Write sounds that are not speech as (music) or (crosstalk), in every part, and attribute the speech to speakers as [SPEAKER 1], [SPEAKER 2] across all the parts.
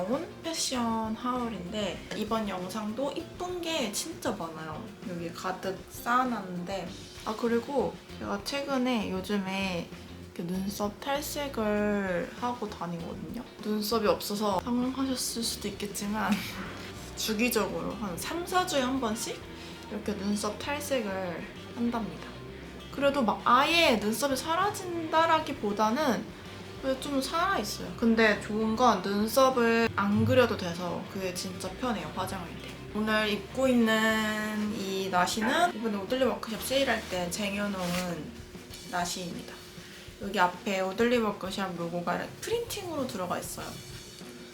[SPEAKER 1] 나온 패션 하울인데 이번 영상도 이쁜 게 진짜 많아요. 여기 가득 쌓아놨는데 아 그리고 제가 최근에 요즘에 눈썹 탈색을 하고 다니거든요. 눈썹이 없어서 당황하셨을 수도 있겠지만 (laughs) 주기적으로 한 3, 4주에 한 번씩 이렇게 눈썹 탈색을 한답니다. 그래도 막 아예 눈썹이 사라진다라기보다는 좀 살아있어요. 근데 좋은 건 눈썹을 안 그려도 돼서 그게 진짜 편해요, 화장할 때. 오늘 입고 있는 이 나시는 이번에 오들리 워크숍 세일할 때 쟁여놓은 나시입니다. 여기 앞에 오들리 워크숍 로고가 프린팅으로 들어가 있어요.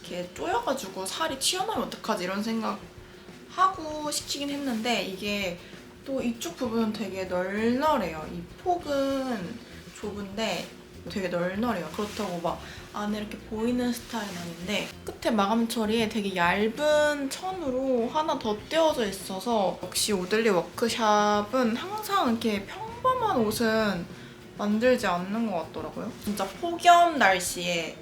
[SPEAKER 1] 이렇게 쪼여가지고 살이 튀어나오면 어떡하지 이런 생각 하고 시키긴 했는데 이게 또 이쪽 부분은 되게 널널해요. 이 폭은 좁은데 되게 널널해요. 그렇다고 막 안에 이렇게 보이는 스타일은 아닌데 끝에 마감 처리에 되게 얇은 천으로 하나 더 떼어져 있어서 역시 오들리 워크샵은 항상 이렇게 평범한 옷은 만들지 않는 것 같더라고요. 진짜 폭염 날씨에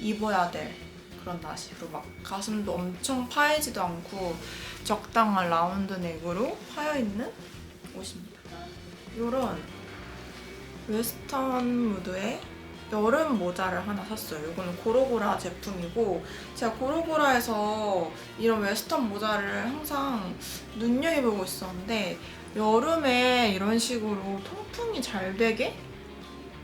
[SPEAKER 1] 입어야 될 그런 나시로 막 가슴도 엄청 파이지도 않고 적당한 라운드 넥으로 파여 있는 옷입니다. 이런 웨스턴 무드의 여름 모자를 하나 샀어요. 이거는 고로고라 제품이고 제가 고로고라에서 이런 웨스턴 모자를 항상 눈여겨보고 있었는데 여름에 이런 식으로 통풍이 잘 되게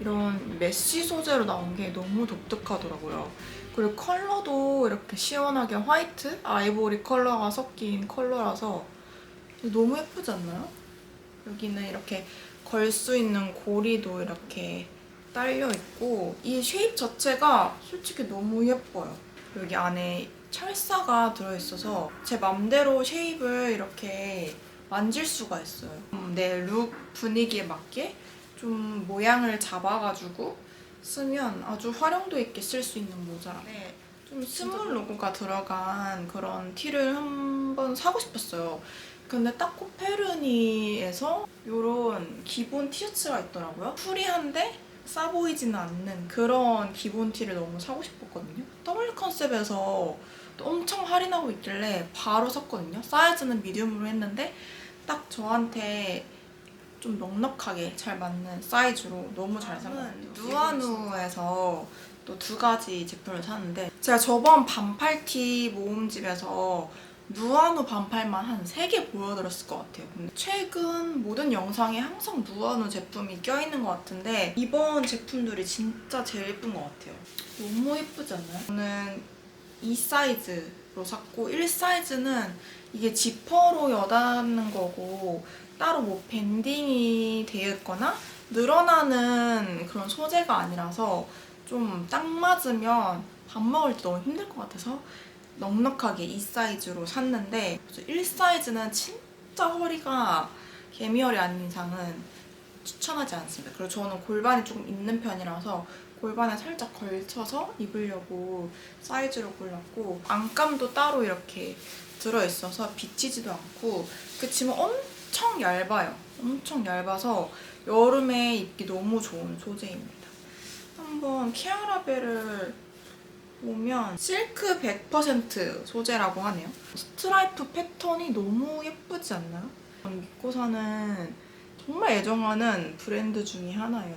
[SPEAKER 1] 이런 메쉬 소재로 나온 게 너무 독특하더라고요. 그리고 컬러도 이렇게 시원하게 화이트, 아이보리 컬러가 섞인 컬러라서 너무 예쁘지 않나요? 여기는 이렇게 걸 수 있는 고리도 이렇게 딸려 있고 이 쉐입 자체가 솔직히 너무 예뻐요. 여기 안에 철사가 들어있어서 제 맘대로 쉐입을 이렇게 만질 수가 있어요. 음, 내룩 분위기에 맞게 좀 모양을 잡아가지고 쓰면 아주 활용도 있게 쓸 수 있는 모자라. 네, 좀 스몰 로고가 들어간 그런 티를 한번 사고 싶었어요. 근데 딱 코페르니에서 이런 기본 티셔츠가 있더라고요. 프리한데 싸 보이지는 않는 그런 기본 티를 너무 사고 싶었거든요. W 컨셉에서 또 엄청 할인하고 있길래 바로 샀거든요. 사이즈는 미디움으로 했는데 딱 저한테 좀 넉넉하게 잘 맞는 사이즈로 너무 잘 같아요. 누아누에서 또 두 가지 제품을 샀는데 제가 저번 반팔티 모음집에서 누아누 반팔만 한 3개 보여드렸을 것 같아요. 최근 모든 영상에 항상 누아누 제품이 껴있는 것 같은데 이번 제품들이 진짜 제일 예쁜 것 같아요. 너무 예쁘지 않나요? 저는 이 사이즈로 샀고 1 사이즈는 이게 지퍼로 여닫는 거고 따로 뭐 밴딩이 되어 있거나 늘어나는 그런 소재가 아니라서 좀 딱 맞으면 밥 먹을 때 너무 힘들 것 같아서 넉넉하게 이 사이즈로 샀는데 1 사이즈는 진짜 허리가 개미허리 아닌 이상은 추천하지 않습니다. 그리고 저는 골반이 조금 있는 편이라서 골반에 살짝 걸쳐서 입으려고 사이즈로 골랐고 안감도 따로 이렇게 들어있어서 비치지도 않고 그치만 엄청 얇아요. 엄청 얇아서 여름에 입기 너무 좋은 소재입니다. 한번 키아라벨을 보면 실크 100% 소재라고 하네요. 스트라이프 패턴이 너무 예쁘지 않나요? 믿고 사는 정말 애정하는 브랜드 중에 하나예요.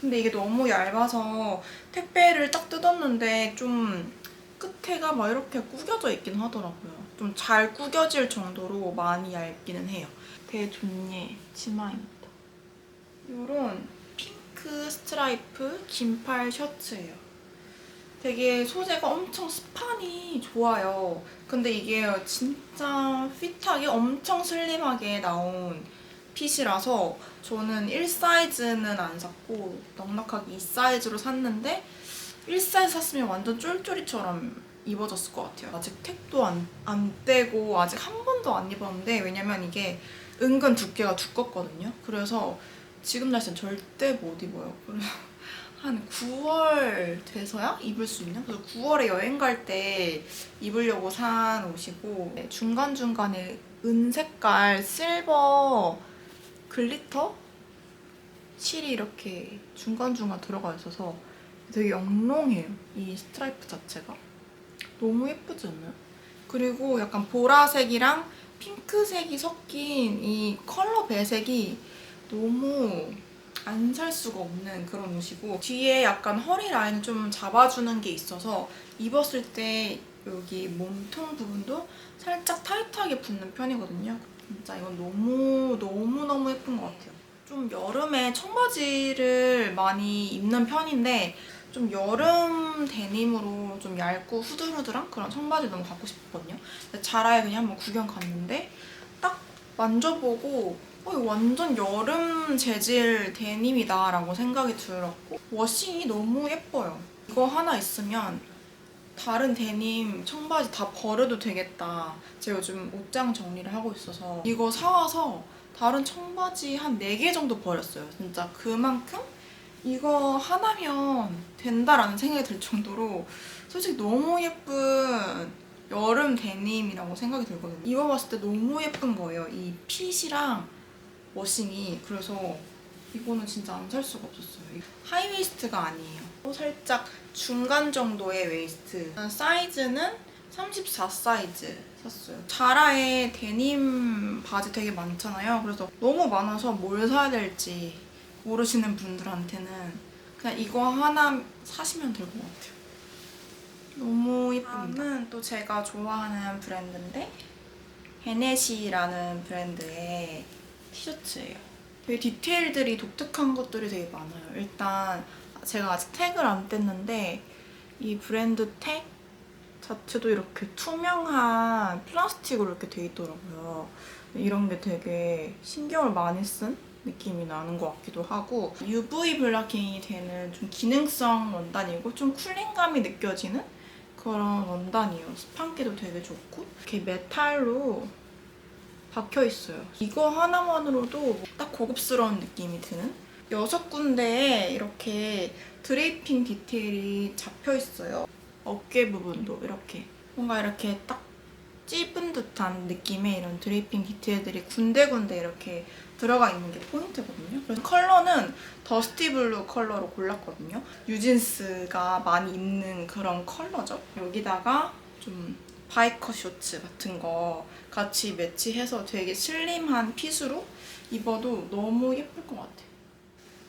[SPEAKER 1] 근데 이게 너무 얇아서 택배를 딱 뜯었는데 좀 끝에가 막 이렇게 구겨져 있긴 하더라고요. 좀 잘 구겨질 정도로 많이 얇기는 해요. 대존예 치마입니다. 이런 핑크 스트라이프 긴팔 셔츠예요. 되게 소재가 엄청 스판이 좋아요. 근데 이게 진짜 핏하게 엄청 슬림하게 나온 핏이라서 저는 1 사이즈는 안 샀고 넉넉하게 2 사이즈로 샀는데 1 사이즈 샀으면 완전 쫄쫄이처럼 입어졌을 것 같아요. 아직 택도 안, 안 떼고 아직 한 번도 안 입었는데 왜냐면 이게 은근 두께가 두껍거든요. 그래서 지금 날씨는 절대 못 입어요. 한 9월 돼서야 입을 수 있는? 그래서 9월에 여행 갈 때 입으려고 산 옷이고 네, 중간중간에 은색깔 실버 글리터 실이 이렇게 중간중간 들어가 있어서 되게 영롱해요. 이 스트라이프 자체가. 너무 예쁘지 않나요? 그리고 약간 보라색이랑 핑크색이 섞인 이 컬러 배색이 너무 안 살 수가 없는 그런 옷이고 뒤에 약간 허리 라인 좀 잡아주는 게 있어서 입었을 때 여기 몸통 부분도 살짝 타이트하게 붙는 편이거든요. 진짜 이건 너무 너무 너무 예쁜 것 같아요. 좀 여름에 청바지를 많이 입는 편인데 좀 여름 데님으로 좀 얇고 후들후들한 그런 청바지 너무 갖고 싶거든요. 근데 자라에 그냥 한번 구경 갔는데 딱 만져보고 어, 이거 완전 여름 재질 데님이다 라고 생각이 들었고 워싱이 너무 예뻐요. 이거 하나 있으면 다른 데님 청바지 다 버려도 되겠다. 제가 요즘 옷장 정리를 하고 있어서 이거 사와서 다른 청바지 한 4개 정도 버렸어요. 진짜 그만큼 이거 하나면 된다라는 생각이 들 정도로 솔직히 너무 예쁜 여름 데님이라고 생각이 들거든요. 입어봤을 때 너무 예쁜 거예요. 이 핏이랑 워싱이. 그래서 이거는 진짜 안 살 수가 없었어요. 하이웨이스트가 아니에요. 또 살짝 중간 정도의 웨이스트. 사이즈는 34 사이즈 샀어요. 자라에 데님 바지 되게 많잖아요. 그래서 너무 많아서 뭘 사야 될지 모르시는 분들한테는 그냥 이거 하나 사시면 될 것 같아요. 너무. 다음은 또 제가 좋아하는 브랜드인데 헤네시라는 브랜드의 티셔츠예요. 되게 디테일들이 독특한 것들이 되게 많아요. 일단 제가 아직 태그를 안 뗐는데 이 브랜드 택 자체도 이렇게 투명한 플라스틱으로 이렇게 돼 있더라고요. 이런 게 되게 신경을 많이 쓴 느낌이 나는 것 같기도 하고 UV 블라킹이 되는 좀 기능성 원단이고 좀 쿨링감이 느껴지는 그런 원단이에요. 스판기도 되게 좋고 이렇게 메탈로 박혀 있어요. 이거 하나만으로도 딱 고급스러운 느낌이 드는 여섯 군데에 이렇게 드레이핑 디테일이 잡혀 있어요. 어깨 부분도 이렇게 뭔가 이렇게 딱 찝은 듯한 느낌의 이런 드레이핑 디테일들이 군데군데 이렇게 들어가 있는 게 포인트거든요. 그래서 컬러는 더스티 블루 컬러로 골랐거든요. 뉴진스가 많이 입는 그런 컬러죠. 여기다가 좀 바이커 쇼츠 같은 거 같이 매치해서 되게 슬림한 핏으로 입어도 너무 예쁠 것 같아요.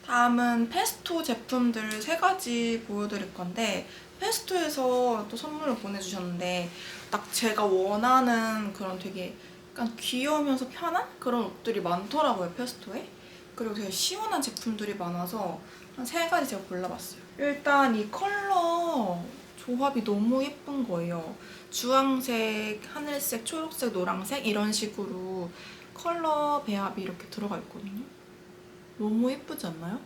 [SPEAKER 1] 다음은 페스토 제품들 세 가지 보여드릴 건데 페스토에서 또 선물을 보내주셨는데 딱 제가 원하는 그런 되게 약간 귀여우면서 편한 그런 옷들이 많더라고요 페스토에. 그리고 되게 시원한 제품들이 많아서 한 세 가지 제가 골라봤어요. 일단 이 컬러 조합이 너무 예쁜 거예요 주황색, 하늘색, 초록색, 노랑색 이런 식으로 컬러 배합이 이렇게 들어가 있거든요 너무 예쁘지 않나요?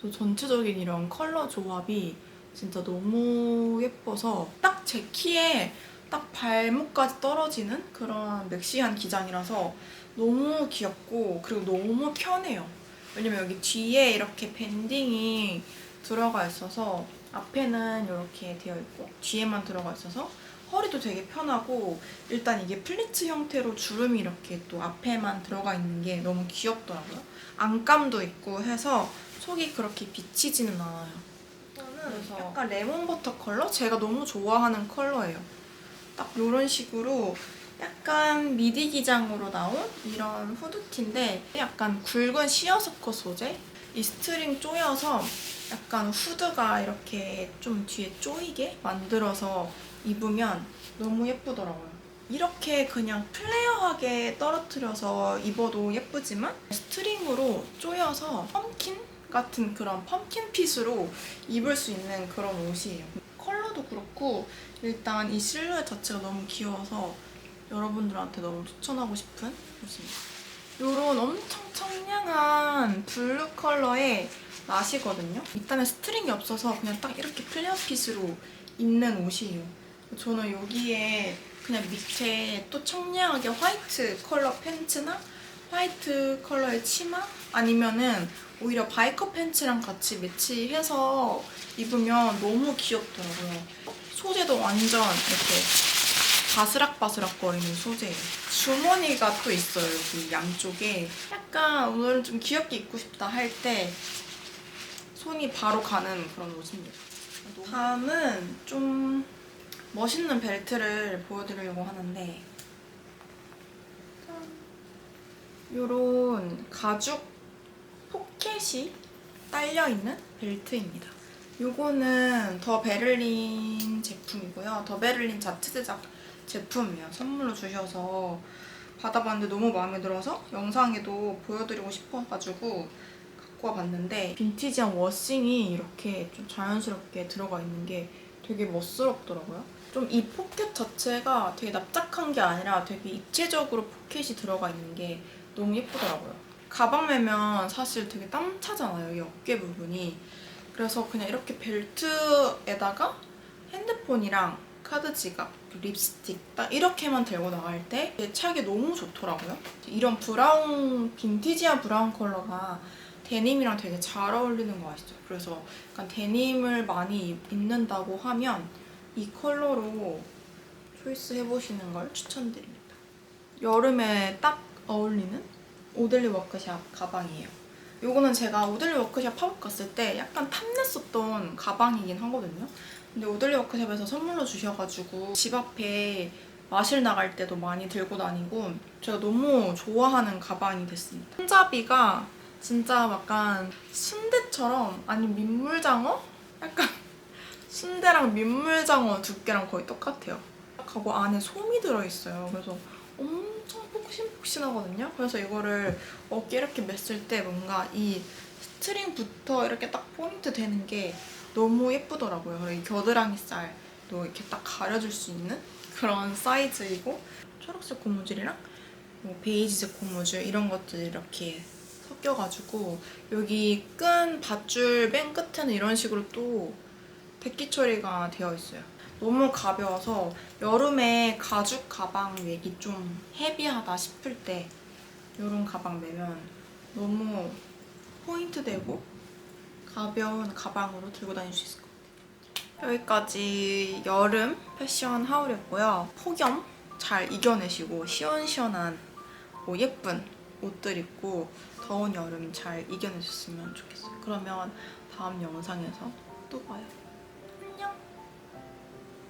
[SPEAKER 1] 또 전체적인 이런 컬러 조합이 진짜 너무 예뻐서 딱 제 키에 딱 발목까지 떨어지는 그런 맥시한 기장이라서 너무 귀엽고 그리고 너무 편해요. 왜냐면 여기 뒤에 이렇게 밴딩이 들어가 있어서 앞에는 이렇게 되어 있고 뒤에만 들어가 있어서 허리도 되게 편하고 일단 이게 플리츠 형태로 주름이 이렇게 또 앞에만 들어가 있는 게 너무 귀엽더라고요. 안감도 있고 해서 속이 그렇게 비치지는 않아요. 그래서 약간 레몬버터 컬러? 제가 너무 좋아하는 컬러예요. 딱 이런 식으로 약간 미디 기장으로 나온 이런 후드티인데 약간 굵은 시어스커 소재? 이 스트링 조여서 약간 후드가 이렇게 좀 뒤에 조이게 만들어서 입으면 너무 예쁘더라고요. 이렇게 그냥 플레어하게 떨어뜨려서 입어도 예쁘지만 스트링으로 조여서 펌킨 같은 그런 펌킨 핏으로 입을 수 있는 그런 옷이에요. 컬러도 그렇고 일단 이 실루엣 자체가 너무 귀여워서 여러분들한테 너무 추천하고 싶은 옷입니다. 이런 엄청 청량한 블루 컬러의 낫이거든요. 일단은 스트링이 없어서 그냥 딱 이렇게 플레어 핏으로 입는 옷이에요. 저는 여기에 그냥 밑에 또 청량하게 화이트 컬러 팬츠나 화이트 컬러의 치마 아니면은 오히려 바이커 팬츠랑 같이 매치해서 입으면 너무 귀엽더라고요. 소재도 완전 이렇게 바스락바스락 거리는 소재예요. 주머니가 또 있어요, 여기 양쪽에. 약간 오늘은 좀 귀엽게 입고 싶다 할 때 손이 바로 가는 그런 옷입니다. 다음은 좀 멋있는 벨트를 보여드리려고 하는데 요런 가죽 포켓이 딸려있는 벨트입니다. 요거는 더 베를린 제품이고요. 더 베를린 자체 제작 제품이에요. 선물로 주셔서 받아봤는데 너무 마음에 들어서 영상에도 보여드리고 싶어가지고 갖고 와봤는데 빈티지한 워싱이 이렇게 좀 자연스럽게 들어가 있는 게 되게 멋스럽더라고요. 좀 이 포켓 자체가 되게 납작한 게 아니라 되게 입체적으로 포켓이 들어가 있는 게 너무 예쁘더라고요. 가방 매면 사실 되게 땀 차잖아요, 이 어깨 부분이. 그래서 그냥 이렇게 벨트에다가 핸드폰이랑 카드 지갑, 립스틱 딱 이렇게만 들고 나갈 때 차기 너무 좋더라고요. 이런 브라운, 빈티지한 브라운 컬러가 데님이랑 되게 잘 어울리는 거 아시죠? 그래서 약간 데님을 많이 입는다고 하면 이 컬러로 초이스 해보시는 걸 추천드립니다. 여름에 딱 어울리는 오들리 워크샵 가방이에요. 요거는 제가 오들리 워크샵 팝업 갔을 때 약간 탐냈었던 가방이긴 하거든요. 근데 오들리 워크샵에서 선물로 주셔가지고 집 앞에 마실 나갈 때도 많이 들고 다니고 제가 너무 좋아하는 가방이 됐습니다. 손잡이가 진짜 약간 순대처럼 아니면 민물장어? 약간 순대랑 민물장어 두께랑 거의 똑같아요. 하고 안에 솜이 들어있어요. 그래서 엄청 폭신폭신하거든요. 그래서 이거를 어깨 이렇게 맸을 때 뭔가 이 스트링부터 이렇게 딱 포인트 되는 게 너무 예쁘더라고요. 이 겨드랑이 살도 이렇게 딱 가려줄 수 있는 그런 사이즈이고 초록색 고무줄이랑 뭐 베이지색 고무줄 이런 것들이 이렇게 섞여가지고 여기 끈 밧줄 맨 끝에는 이런 식으로 또 백기 처리가 되어 있어요. 너무 가벼워서 여름에 가죽 가방 매기 좀 헤비하다 싶을 때 이런 가방 매면 너무 포인트 되고 가벼운 가방으로 들고 다닐 수 있을 것 같아요. 여기까지 여름 패션 하울이었고요. 폭염 잘 이겨내시고 시원시원한 뭐 예쁜 옷들 입고 더운 여름 잘 이겨내셨으면 좋겠어요. 그러면 다음 영상에서 또 봐요.